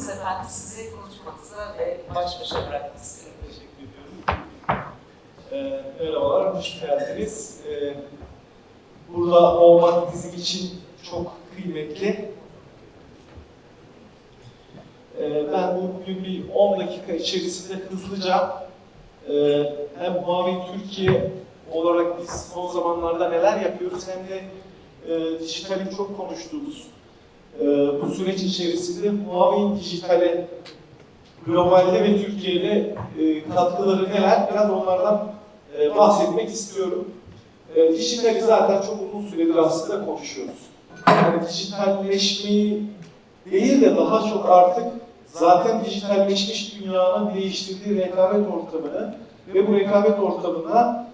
buyurunuz efendim sizi konuşmanıza ve baş başa bırakmak isterim. Teşekkür ediyorum. Ee, merhabalar, hoş geldiniz. Ee, burada olmak bizim için çok kıymetli. Ee, ben bugün bir 10 dakika içerisinde hızlıca e, hem Mavi Türkiye olarak biz son zamanlarda neler yapıyoruz hem de e, dijitalin çok konuştuğumuz e, bu süreç içerisinde Mavi Dijital'e globalde ve Türkiye'de e, katkıları neler? Biraz onlardan e, bahsetmek istiyorum. E, dijitali zaten çok uzun süredir aslında konuşuyoruz. Yani dijitalleşmeyi değil de daha çok artık zaten dijitalleşmiş dünyanın değiştirdiği rekabet ortamını ve bu rekabet ortamında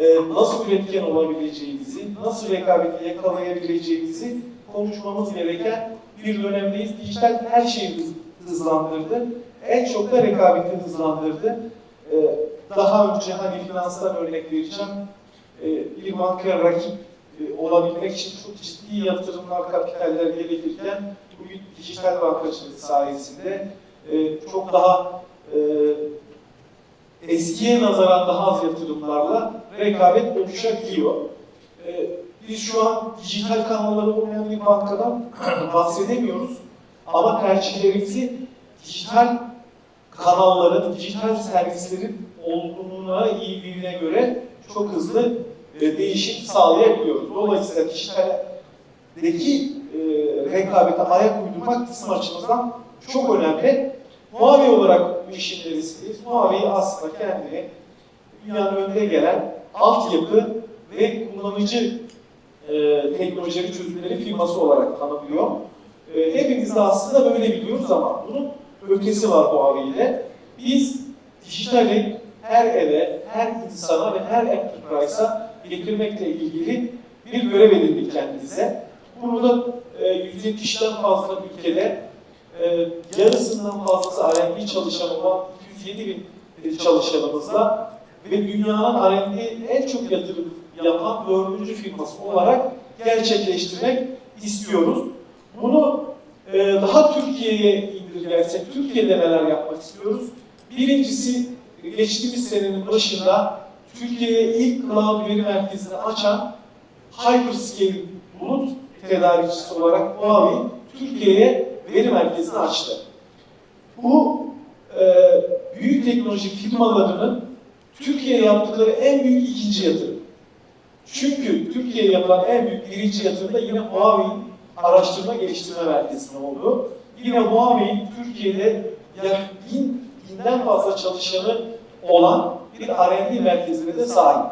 e, nasıl üretken olabileceğimizi, nasıl rekabeti yakalayabileceğimizi konuşmamız gereken bir dönemdeyiz. Dijital her şeyi hız- hızlandırdı. En çok da rekabeti hızlandırdı. Ee, daha önce hani finanstan örnek vereceğim. Ee, bir bankaya rakip e, olabilmek için çok ciddi yatırımlar, kapitaller gerekirken bugün dijital bankacılık sayesinde e, çok daha e, eskiye nazaran daha az yatırımlarla rekabet oluşabiliyor. E, biz şu an dijital kanalları olmayan bir bankadan bahsedemiyoruz. Ama tercihlerimizi dijital kanalların, dijital servislerin olgunluğuna, iyiliğine göre çok hızlı e, değişim sağlayabiliyoruz. Dolayısıyla dijitaldeki e, rekabete ayak uydurmak bizim açımızdan çok önemli. Muavi olarak bu işin neresindeyiz? Muavi aslında kendini dünyanın önde gelen altyapı ve kullanıcı e, teknolojileri çözümleri firması olarak tanımlıyor. E, hepimiz de aslında böyle biliyoruz ama bunun ötesi var bu abiyle. Biz dijitali her eve, her insana ve her enterprise'a getirmekle ilgili bir görev edindik kendimize. Bunu da e, 170'ten fazla ülkede e, yarısından fazlası R&D çalışan olan 207 bin çalışanımızla ve dünyanın R&D en çok yatırım yapan dördüncü firması olarak gerçekleştirmek istiyoruz. Bunu e, daha Türkiye'ye indirgersek, Türkiye'de neler yapmak istiyoruz? Birincisi, geçtiğimiz senenin başında Türkiye'ye ilk cloud veri merkezini açan Hyperscale bulut tedarikçisi olarak Huawei Türkiye'ye veri merkezini açtı. Bu e, büyük teknoloji firmalarının Türkiye'ye yaptıkları en büyük ikinci yatırım. Çünkü Türkiye'ye yapılan en büyük birinci yatırım da yine Huawei'in araştırma geliştirme merkezine oldu. Yine Huawei Türkiye'de yakın bin, binden fazla çalışanı olan bir R&D merkezine de sahip.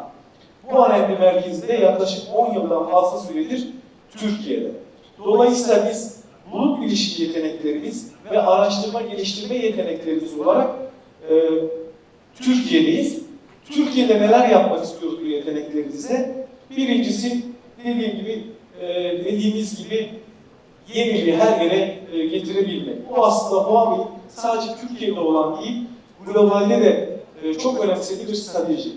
Bu R&D merkezi de yaklaşık 10 yıldan fazla süredir Türkiye'de. Dolayısıyla biz bulut bilişim yeteneklerimiz ve araştırma geliştirme yeteneklerimiz olarak e, Türkiye'deyiz. Türkiye'de neler yapmak istiyoruz bu yeteneklerimizle? Birincisi dediğim gibi e, dediğimiz gibi yeniliği her yere e, getirebilmek. Bu aslında Huawei sadece Türkiye'de olan değil, globalde de e, çok önemsediği bir strateji.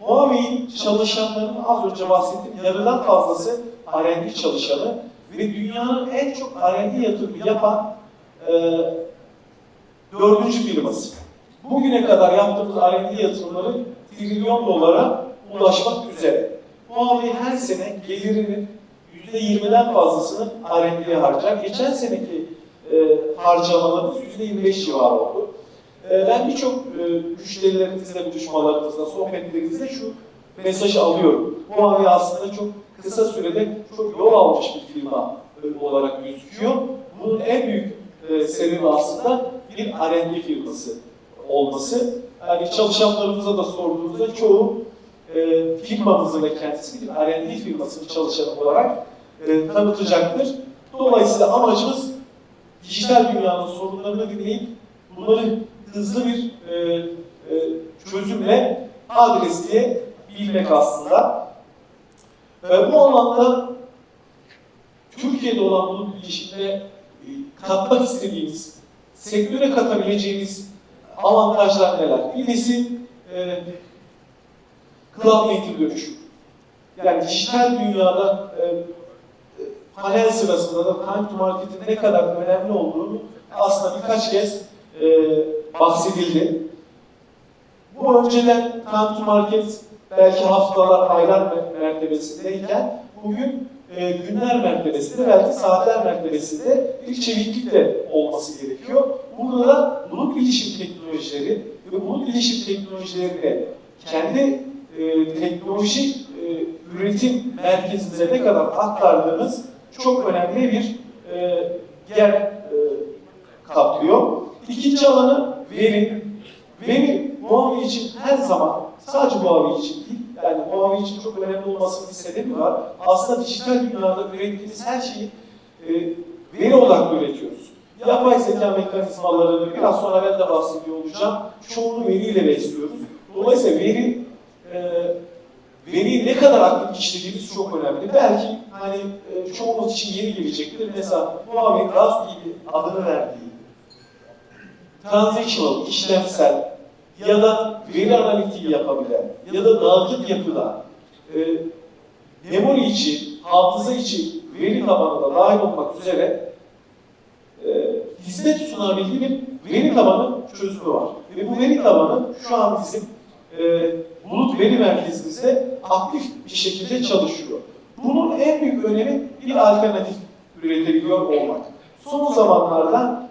Huawei'in çalışanlarının az önce bahsettiğim yarıdan fazlası R&D çalışanı ve dünyanın en çok R&D yatırımı yapan e, dördüncü firması. Bugüne kadar yaptığımız R&D yatırımları trilyon dolara ulaşmak üzere. Huawei her sene gelirinin %20'den fazlasını R&D'ye harcar. Geçen seneki e, harcamalarımız %25 civarı oldu. E, ben birçok e, müşterilerimizle, buluşmalarımızda, sohbetlerimizde şu mesajı alıyorum. Huawei aslında çok kısa sürede çok yol almış bir firma e, olarak gözüküyor. Bunun en büyük e, sebebi aslında bir R&D firması olması. Yani çalışanlarımıza da sorduğumuzda çoğu e, firmamızı ve kendisi bir R&D firmasının çalışanı olarak e, tanıtacaktır. Dolayısıyla amacımız dijital dünyanın sorunlarını dinleyip bunları hızlı bir e, e, çözümle adresleyebilmek aslında. E, bu anlamda Türkiye'de olan bu bilişimde e, katmak istediğimiz, sektöre katabileceğimiz avantajlar neler? Birisi e, cloud native dönüşüm. Yani dijital dünyada e, e, panel sırasında da time to market'in ne kadar önemli olduğunu aslında birkaç kez e, bahsedildi. Bu önceden time to market belki haftalar, aylar mer- mertebesindeyken bugün e, günler mertebesinde belki saatler mertebesinde bir çeviklikle olması gerekiyor. Burada da bulut bilişim teknolojileri ve bulut bilişim teknolojilerini kendi e, teknolojik e, üretim merkezimize ne kadar aktardığımız çok önemli bir e, yer e, kaplıyor. İkinci alanı veri. Veri Huawei için her zaman sadece Huawei için değil, yani Huawei için çok önemli olmasının bir sebebi var. Aslında dijital dünyada ürettiğimiz her şeyi e, veri odaklı üretiyoruz. Yapay zeka mekanizmalarını biraz sonra ben de bahsediyor olacağım. Çoğunu veriyle besliyoruz. Dolayısıyla veri veriyi ne kadar aktif işlediğimiz çok önemli. Belki hani e, çoğumuz için yeni gelecektir. Mesela Huawei Raspberry adını verdiği transactional, işlemsel ya da veri analitiği yapabilen ya da dağıtık yapıda e, memori içi, hafıza içi veri tabanına dahil olmak üzere e, hizmet sunabildiği bir veri tabanı çözümü var. Ve bu veri tabanı şu an bizim e, bulut veri merkezimizde aktif bir şekilde çalışıyor. Bunun en büyük önemi bir alternatif üretebiliyor olmak. Son zamanlarda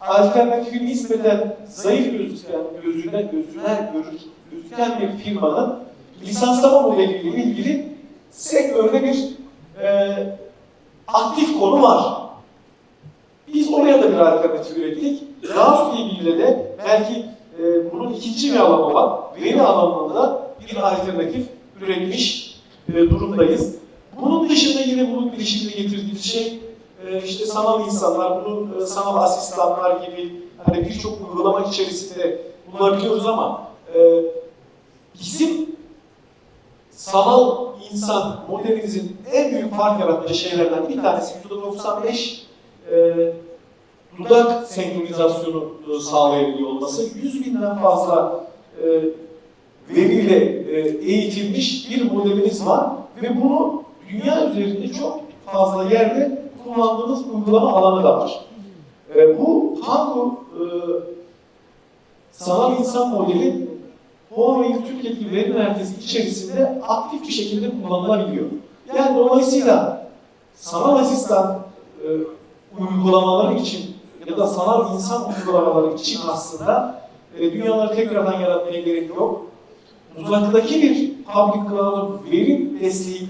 alternatifin nispeten zayıf gözüken, gözüne, gözüne görür, gözüken bir firmanın lisanslama modeliyle ilgili sektörde bir e, aktif konu var. Biz oraya da bir alternatif ürettik. Raspberry ile de belki e, bunun ikinci bir alanı olan veri alanında da bir alternatif üretmiş e, durumdayız. Bunun dışında yine bunun bilişimine getirdiği şey e, işte sanal insanlar, bunun e, sanal asistanlar gibi hani birçok uygulama içerisinde bulabiliyoruz ama e, bizim sanal insan modelimizin en büyük fark yarattığı şeylerden bir tanesi %95 e, dudak senkronizasyonu e, sağlayabiliyor olması. 100 binden fazla e, veriyle e, eğitilmiş bir modelimiz var ve bunu dünya üzerinde çok fazla yerde kullandığımız uygulama alanı da var. E, bu Tango e, sanal insan modeli Huawei Türkiye'deki veri merkezi içerisinde aktif bir şekilde kullanılabiliyor. Yani dolayısıyla sanal asistan e, uygulamaları için ya da sanal insan uygulamaları için aslında e, dünyaları tekrardan yaratmaya gerek yok. Uzaktaki bir public cloud'un veri desteği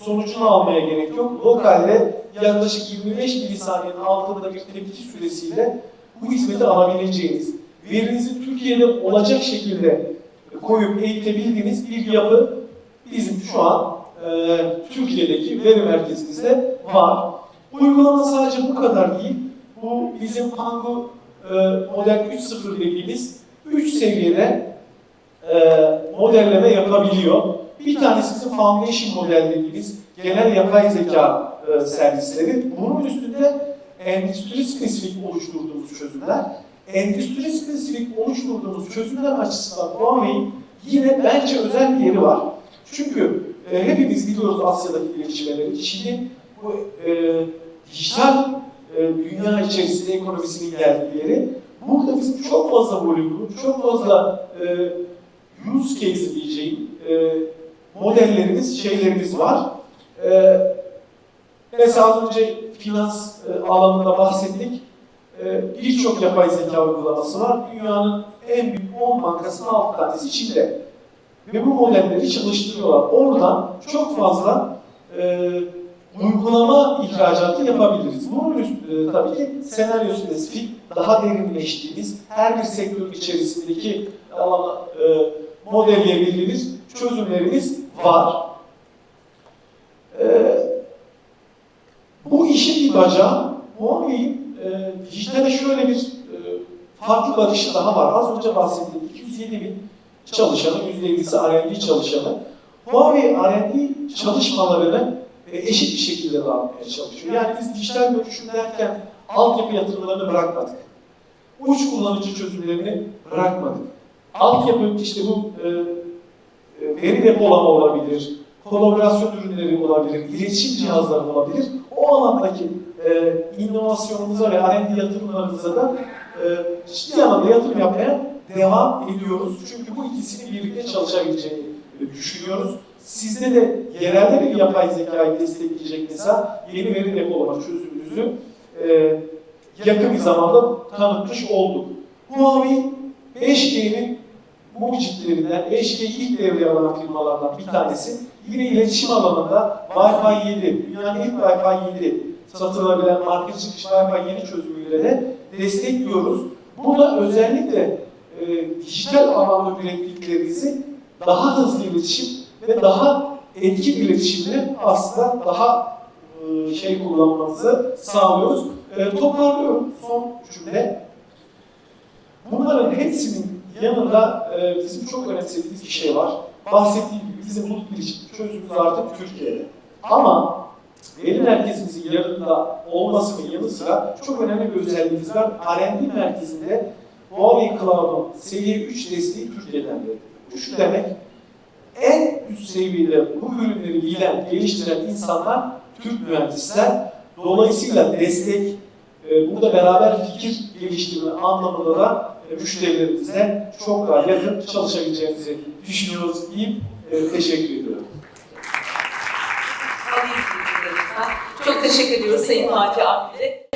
sonucunu almaya gerek yok. Lokalde yaklaşık 25 milisaniyenin altında bir tepki süresiyle bu hizmeti alabileceğiniz, verinizi Türkiye'de olacak şekilde koyup eğitebildiğiniz bir yapı bizim şu an e, Türkiye'deki veri merkezimizde var. Uygulama sadece bu kadar değil. Bu bizim Pango e, Model 3.0 dediğimiz 3 seviyede e, modelleme yapabiliyor. Bir tanesi bizim Foundation model dediğimiz genel yapay zeka e, servisleri. Bunun üstünde endüstri spesifik oluşturduğumuz çözümler. Endüstri spesifik oluşturduğumuz çözümler açısından Huawei yine bence özel bir yeri var. Çünkü e, hepimiz biliyoruz Asya'daki gelişmeleri. Çin'in bu e, dijital dünya içerisinde ekonomisinin geldiği yeri. Burada bizim çok fazla volümlü, çok fazla e, use case diyeceğim e, modellerimiz, şeylerimiz var. E, mesela önce finans e, alanında bahsettik. E, Birçok yapay zeka uygulaması var. Dünyanın en büyük 10 bankasının 6 tanesi Çin'de. Ve bu modelleri çalıştırıyorlar. Oradan çok fazla e, uygulama ihracatı yapabiliriz. Bunun üstü, tabii ki senaryo spesifik, daha derinleştiğimiz, her bir sektör içerisindeki alana, e, modelleyebildiğimiz çözümlerimiz var. E, bu işin bir bacağı, Huawei'in e, dijitale şöyle bir e, farklı bakışı daha var. Az önce bahsettiğim 207 bin çalışanı, %50'si R&D çalışanı. Huawei R&D çalışmalarını e, eşit bir şekilde dağıtmaya çalışıyor. Yani biz dijital dönüşüm derken altyapı yatırımlarını bırakmadık. Uç kullanıcı çözümlerini bırakmadık. Altyapı işte bu e, e, veri depolama olabilir, kolaborasyon ürünleri olabilir, iletişim cihazları olabilir. O alandaki e, inovasyonumuza ve R&D yatırımlarımıza da e, ciddi anlamda yatırım yapmaya devam ediyoruz. Çünkü bu ikisini birlikte çalışabileceğini e, düşünüyoruz. Sizde de yerelde bir yapay zekayı destekleyecek mesela yeni veri depolama çözümümüzü e, yakın bir zamanda tanıtmış olduk. Huawei 5G'nin mucitlerinden, 5G'yi ilk devreye alan firmalardan bir tanesi. Yine iletişim alanında Wi-Fi 7, dünyanın ilk Wi-Fi 7 satılabilen marka çıkış Wi-Fi 7 çözümüyle de destekliyoruz. Burada özellikle e, dijital alanda ürettiklerinizi daha hızlı iletişim ve daha etkin iletişimle aslında daha e, şey kullanmanızı sağlıyoruz. E, toparlıyorum son cümle. Bunların hepsinin yanında e, bizim çok önemsediğimiz bir şey var. Bahsettiğim gibi bizim bulut bilişim çözümümüz artık Türkiye'de. Ama veri merkezimizin yanında olmasının yanı sıra çok önemli bir özelliğimiz var. R&D merkezinde Huawei Cloud'un seviye 3 desteği Türkiye'den veriliyor. Şu demek, en üst seviyede bu ürünleri bilen, geliştiren insanlar Türk mühendisler. Dolayısıyla destek, e, burada beraber fikir geliştirme anlamında da e, müşterilerimizle çok daha yakın çalışabileceğimizi düşünüyoruz diyeyim. E, teşekkür ediyorum. Çok teşekkür ediyoruz Sayın Fatih Akbil'e.